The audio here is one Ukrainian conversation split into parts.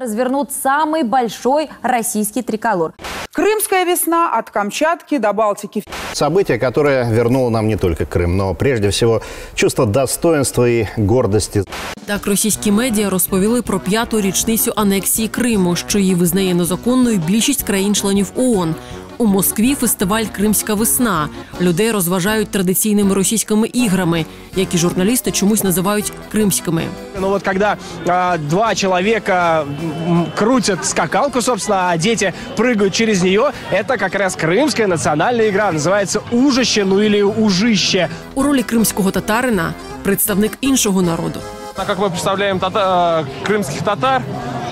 развернут самый большой российский триколор. Крымская весна от Камчатки до Балтики. Событие, которое вернуло нам не только Крым, но прежде всего чувство достоинства и гордости. Так російські медіа розповіли про п'яту річницю анексії Криму, що її визнає незаконною більшість країн-членів ООН. У Москві фестиваль Кримська весна. Людей розважають традиційними російськими іграми, які журналісти чомусь називають кримськими. Ну вот когда а, два человека м, крутят скакалку, собственно, а дети прыгают через нее, это как раз крымская национальная игра, называется ужище, ну или ужище. У ролі кримського татарина представник іншого народу. Так как мы представляем тата- э, крымских татар,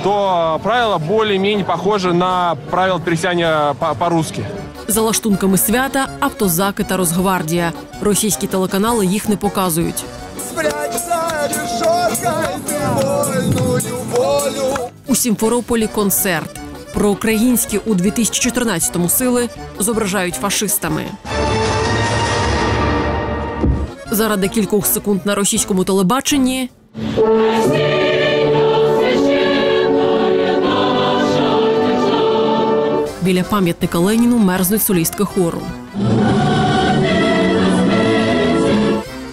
То правила более-менее похожи на правила присягания по- по-русски. За лаштунками свята автозаки та Росгвардія. Російські телеканали їх не показують. У Сімферополі концерт. Проукраїнські у 2014-му сили зображають фашистами. Заради кількох секунд на російському телебаченні біля пам'ятника Леніну мерзнуть солістки хору.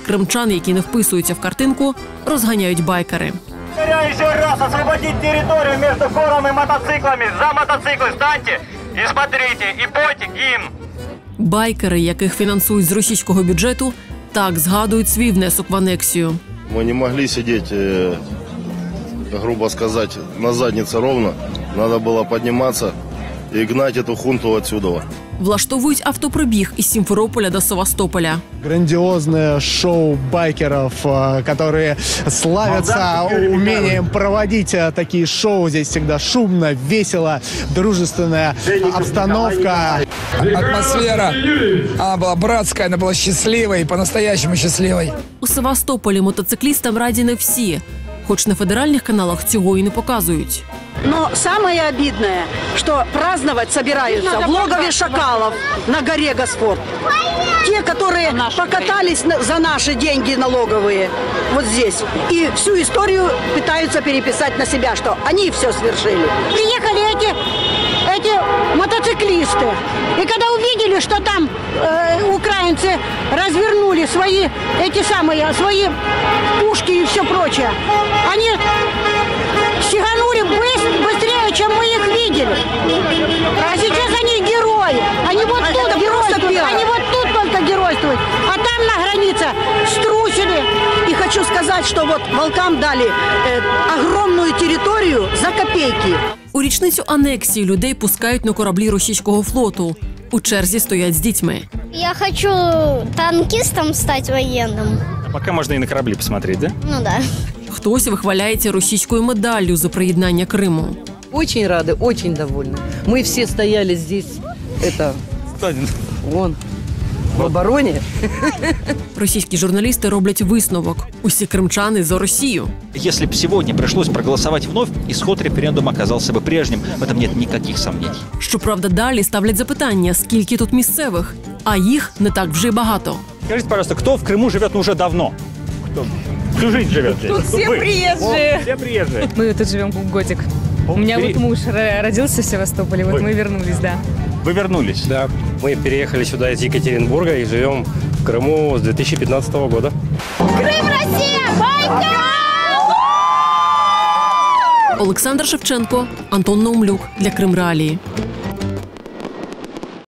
Кримчан, які не вписуються в картинку, розганяють байкери. Повторяю еще раз, освободить территорию между хором и мотоциклами. За мотоциклы встаньте и смотрите, и пойте гимн. Байкери, яких фінансують з російського бюджету, так згадують свій внесок в анексію. Мы не могли сидеть, э, грубо сказать, на заднице ровно. Надо было подниматься и гнать эту хунту отсюда. Влаштовують автопробіг із Сімферополя до Севастополя. Грандиозное шоу байкеров, э, которые славятся умением проводить э, такие шоу. Здесь всегда шумно, весело, дружественная обстановка. атмосфера. Она была братская, она была счастливой, по-настоящему счастливой. У Севастополі мотоциклістам раді не всі, хоч на федеральних каналах цього і не показують. Но самое обидное, что праздновать собираются в логове шакалов на горе Господ. Те, которые покатались за наши деньги налоговые вот здесь. И всю историю пытаются переписать на себя, что они все свершили. Приехали эти, эти мотоциклисты. И когда увидели, что там э, украинцы развернули свои, эти самые, свои все прочее, они Сиганули быс- быстрее, чем мы их видели. А сейчас они герои. Они вот тут геройствуют. Они вот тут только геройствуют. А там на границе струсили. И хочу сказать, что вот волкам дали э, огромную территорию за копейки. У річницю анексії людей пускають на кораблі російського флоту. У черзі стоять з дітьми. Я хочу танкистом стать военным. Пока можно и на корабли посмотреть, да? Ну да. Хтось вихваляється російською медаллю за приєднання Криму. Очень рады, очень довольны. Мы все стояли здесь, это, вон, в обороне. Російські журналісти роблять висновок: усі кримчани за Росію. Если бы сегодня пришлось проголосовать вновь, исход референдума оказался бы прежним. В этом нет никаких сомнений. Щоправда, далі ставлять запитання, скільки тут місцевих, а їх не так вже й багато. Скажите, пожалуйста, кто в Крыму живет ну, уже давно? Кто? Всю жизнь живет здесь. Тут все Вы. приезжие. О, все приезжие. Мы тут живем годик. У меня Пере- вот муж ро- родился в Севастополе, вот Вы. мы вернулись, да. Вы вернулись? Да, мы переехали сюда из Екатеринбурга и живем в Крыму с 2015 года. Крым, Россия! Байкал! Олександр Шевченко, Антон Наумлюк для Крим Реалії.